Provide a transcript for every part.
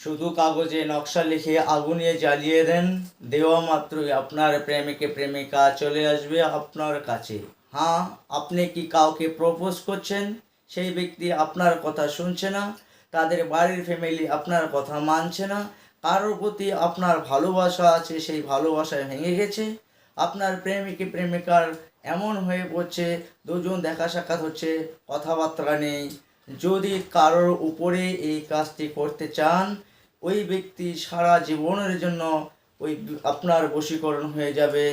শুধু কাগজে নকশা লিখে আগুনে জ্বালিয়ে দেন, দেওয়া মাত্রই আপনার প্রেমিকে প্রেমিকা চলে আসবে আপনার কাছে। হ্যাঁ আপনি কি কাউকে প্রপোজ করছেন? সেই ব্যক্তি আপনার কথা শুনছে না, তাদের বাড়ির ফ্যামিলি আপনার কথা মানছে না, কারোর প্রতি আপনার ভালোবাসা আছে, সেই ভালোবাসায় ভেঙে গেছে। আপনার প্রেমিকে প্রেমিকার এমন হয়ে পড়ছে, দুজন দেখা সাক্ষাৎ হচ্ছে, কথাবার্তা নেই। যদি কারোর উপরে এই কাজটি করতে চান ওই ব্যক্তি সারা জীবনের জন্য ওই আপনার বশীকরণ হয়ে যাবে,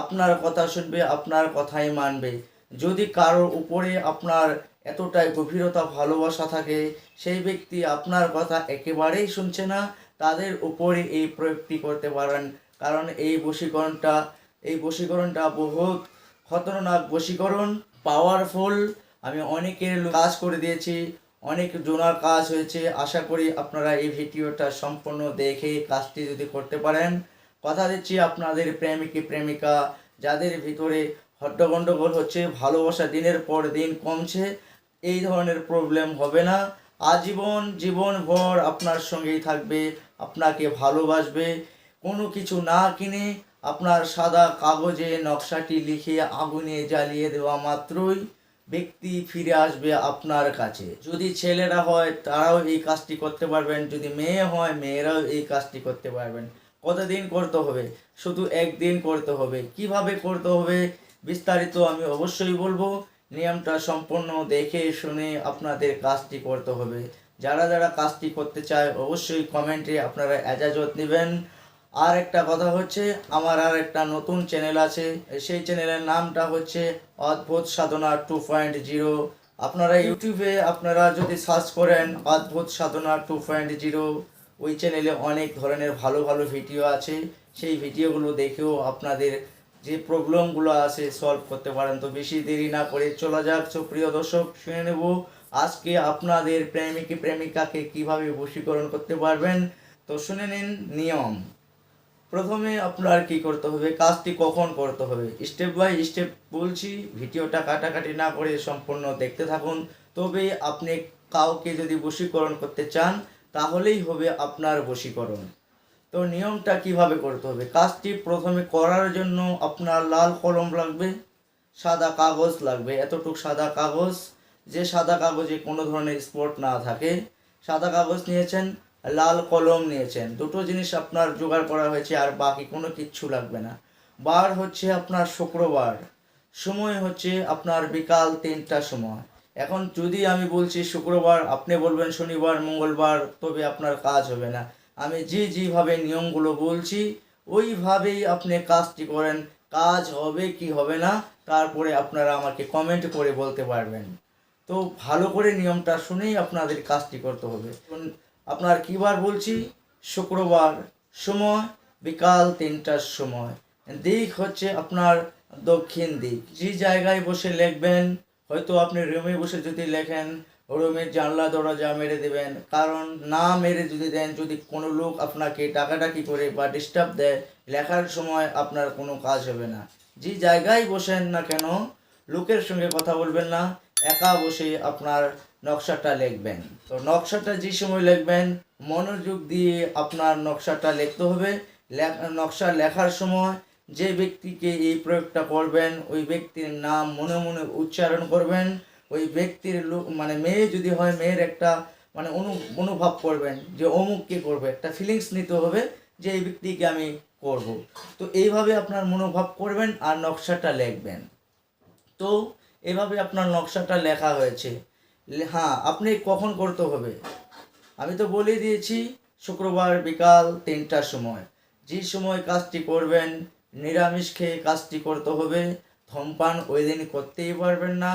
আপনার কথা শুনবে, আপনার কথাই মানবে। যদি কারোর উপরে আপনার এতটাই গভীরতা, ভালোবাসা থাকে, সেই ব্যক্তি আপনার কথা একেবারেই শুনছে না, তাদের উপরে এই প্রয়োগটি করতে পারেন। কারণ এই বশীকরণটা এই বশীকরণটা বহুত খতরনাক বশীকরণ পাওয়ারফুল আমি অনেকের কাজ করে দিয়েছি অনেক জোনার কাজ হয়েছে। আশা করি আপনারা এই ভিডিওটা সম্পূর্ণ দেখে কাজটি যদি করতে পারেন। কথা দিচ্ছি আপনাদের প্রেমিকি প্রেমিকা, যাদের ভিতরে হট্টগণ্ডগোল হচ্ছে, ভালোবাসা দিনের পর দিন কমছে, এই ধরনের প্রবলেম হবে না। আজীবন জীবনভর আপনার সঙ্গেই থাকবে, আপনাকে ভালোবাসবে। কোনো কিছু না কিনে আপনার সাদা কাগজে নকশাটি লিখে আগুনে জ্বালিয়ে দেওয়া মাত্রই ব্যক্তি ফিরে আসবে আপনার কাছে। যদি ছেলেরা হয়, তারাও এই কাজটি করতে পারবেন। যদি মেয়ে হয়, মেয়েরাও এই কাজটি করতে পারবেন। কতদিন করতে হবে? শুধু একদিন করতে হবে। কীভাবে করতে হবে, বিস্তারিত আমি অবশ্যই বলব। নিয়মটা সম্পূর্ণ দেখে শুনে আপনাদের কাজটি করতে হবে। যারা যারা কাজটি করতে চায়, অবশ্যই কমেন্টে আপনারা এজাজত নেবেন। আর একটা কথা হচ্ছে, আমার আর একটা নতুন চ্যানেল আছে, সেই চ্যানেলের নামটা হচ্ছে অদ্ভুত সাধনা টু পয়েন্ট জিরো আপনারা ইউটিউবে আপনারা যদি সার্চ করেন অদ্ভুত সাধনা টু পয়েন্ট জিরো ওই চ্যানেলে অনেক ধরনের ভালো ভালো ভিডিও আছে। সেই ভিডিওগুলো দেখেও আপনাদের যে প্রবলেমগুলো আছে সলভ করতে পারেন। তো বেশি দেরি না করে চলা যাক তো প্রিয় দর্শক, শুনে নেব আজকে আপনাদের প্রেমিকি প্রেমিকাকে কীভাবে বশীকরণ করতে পারবেন। তো শুনে নিন নিয়ম। প্রথমে আপনার কি করতে হবে, কাজটি কখন করতে হবে? স্টেপ বাই স্টেপ বলছি, ভিডিওটা কাটাকাটি না করে সম্পূর্ণ দেখতে থাকুন। তবে আপনি কাউকে যদি বশীকরণ করতে চান, তাহলেই হবে আপনার বশীকরণ। তো নিয়মটা কীভাবে করতে হবে? কাজটি প্রথমে করার জন্য আপনার লাল কলম লাগবে, সাদা কাগজ লাগবে। এতটুক সাদা কাগজ, যে সাদা কাগজে কোনো ধরনের স্পট না থাকে। সাদা কাগজ নিয়েছেন লাল কলম নিয়েছেন। দুটো জিনিস আপনার জোগাড় করা হয়েছে আর বাকি কোনো কিচ্ছু লাগবে না। বার হচ্ছে আপনার শুক্রবার। সময় হচ্ছে আপনার বিকাল তিনটার সময়। এখন যদি আমি বলছি শুক্রবার, আপনি বলবেন শনিবার, মঙ্গলবার, তবে আপনার কাজ হবে না। আমি যে যেভাবে নিয়মগুলো বলছি, ওইভাবেই আপনি কাজটি করেন। কাজ হবে কি হবে না, তারপরে আপনারা আমাকে কমেন্ট করে বলতে পারবেন। তো ভালো করে নিয়মটা শুনেই আপনাদের কাজটি করতে হবে। আপনার কিবার বলছি? শুক্রবার সময়, বিকাল তিনটার সময়। দিক হচ্ছে আপনার দক্ষিণ দিক। যে জায়গায় বসে লিখবেন, হয়তো আপনি রুমে বসে যদি লেখেন রুমের জানলা, দরজা মেরে দেবেন। কারণ না মেরে যদি দেন, যদি কোনো লোক আপনাকে ডাকাডাকি করে বা ডিস্টার্ব দেয়, লেখার সময় আপনার কোনো কাজ হবে না। যে জায়গায় বসেন না কেন, লোকের সঙ্গে কথা বলবেন না। একা বসে আপনার নকশাটা লিখবেন। তো নকশাটা যে সময় লিখবেন, মনোযোগ দিয়ে আপনার নকশাটা লিখতে হবে। নকশা লেখার সময় যে ব্যক্তিকে এই প্রয়োগটা করবেন, ওই ব্যক্তির নাম মনে মনে উচ্চারণ করবেন। ওই ব্যক্তির মানে মেয়ে যদি হয়, মেয়ের একটা মানে অনু অনুভব করবেন যে অমুক অমুককে করবে, একটা ফিলিংস নিতে হবে যে এই ব্যক্তিকে আমি করব। তো এইভাবে আপনার মনোভাব করবেন আর নকশাটা লিখবেন। তো এভাবে আপনার নকশাটা লেখা হয়েছে। হ্যাঁ আপনি কখন করতে হবে? আমি তো বলে দিয়েছি, শুক্রবার বিকাল তিনটার সময়। যে সময় কাজটি করবেন, নিরামিষ খেয়ে কাজটি করতে হবে, ধূমপান ওই দিন করতেই পারবেন না।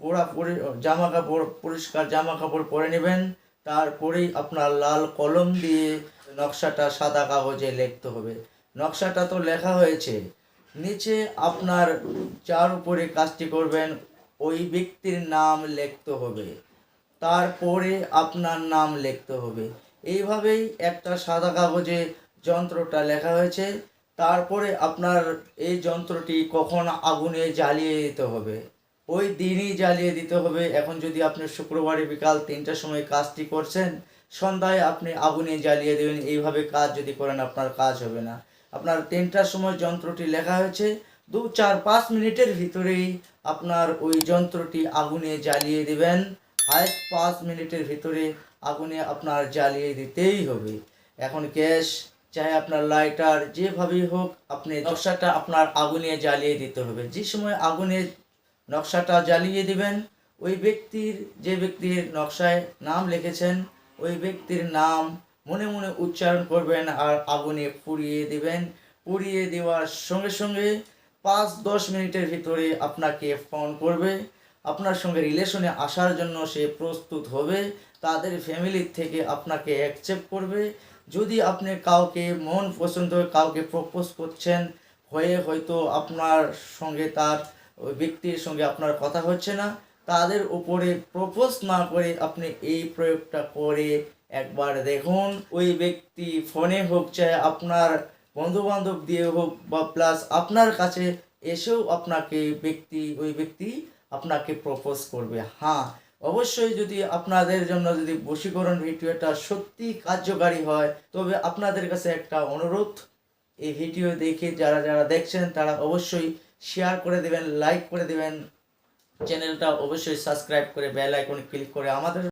পুরাপুরি জামা কাপড় পরিষ্কার জামা কাপড় পরে নেবেন, তারপরেই আপনার লাল কলম দিয়ে নকশাটা সাদা কাগজে লিখতে হবে। নকশাটা তো লেখা হয়েছে। নিচে আপনার যার উপরে কাজটি করবেন, ওই ব্যক্তির নাম লিখতে হবে। তারপরে আপনার নাম লিখতে হবে। এইভাবেই একটা সাদা কাগজে যন্ত্রটা লেখা হয়েছে। তারপরে আপনার এই যন্ত্রটি কখন আগুনে জ্বালিয়ে দিতে হবে? ওই দিনই জ্বালিয়ে দিতে হবে। এখন যদি আপনি শুক্রবারে বিকাল তিনটার সময় কাজটি করছেন, সন্ধ্যায় আপনি আগুনে জ্বালিয়ে দেবেন। এইভাবে কাজ যদি করেন, আপনার কাজ হবে না। আপনার তিনটার সময় যন্ত্রটি লেখা হয়েছে। দু, চার, পাঁচ মিনিটের ভিতরেই আপনার ওই যন্ত্রটি আগুনে জ্বালিয়ে দেবেন। হায়েস্ট পাঁচ মিনিটের ভিতরে আগুনে আপনার জ্বালিয়ে দিতেই হবে। এখন গ্যাস, চাই আপনার লাইটার, যেভাবেই হোক আপনি নকশাটা আপনার আগুনে জ্বালিয়ে দিতে হবে। যে সময় আগুনে নকশাটা জ্বালিয়ে দিবেন, ওই ব্যক্তির, যে ব্যক্তির নকশায় নাম লিখেছেন, ওই ব্যক্তির নাম মনে মনে উচ্চারণ করবেন আর আগুনে পুড়িয়ে দিবেন। পুড়িয়ে দেওয়ার সঙ্গে সঙ্গে পাঁচ, দশ মিনিটের ভিতরে আপনাকে ফোন করবে। আপনার সঙ্গে রিলেশনে আসার জন্য সে প্রস্তুত হবে। তাদের ফ্যামিলির থেকে আপনাকে অ্যাকসেপ্ট করবে। যদি আপনি কাউকে মন পছন্দ, কাউকে প্রপোজ করছেন হয়ে হয়তো আপনার সঙ্গে তার ওই ব্যক্তির সঙ্গে আপনার কথা হচ্ছে না। তাদের উপরে প্রপোজ না করে আপনি এই প্রয়োগটা করে একবার দেখুন, ওই ব্যক্তি ফোনে হোক চাই, আপনার বন্ধু বান্ধব দিয়ে হোক বা প্লাস আপনার কাছে এসেও আপনাকে ব্যক্তি, ওই ব্যক্তি আপনাকে প্রপোজ করবে। হ্যাঁ অবশ্যই যদি আপনাদের জন্য যদি বশীকরণ ভিডিওটা সত্যি কার্যকারী হয়, তবে আপনাদের কাছে একটা অনুরোধ, এই ভিডিও দেখে যারা যারা দেখছেন, তারা অবশ্যই শেয়ার করে দেবেন লাইক করে দেবেন। চ্যানেলটা অবশ্যই সাবস্ক্রাইব করে বেল আইকনে ক্লিক করে আমাদের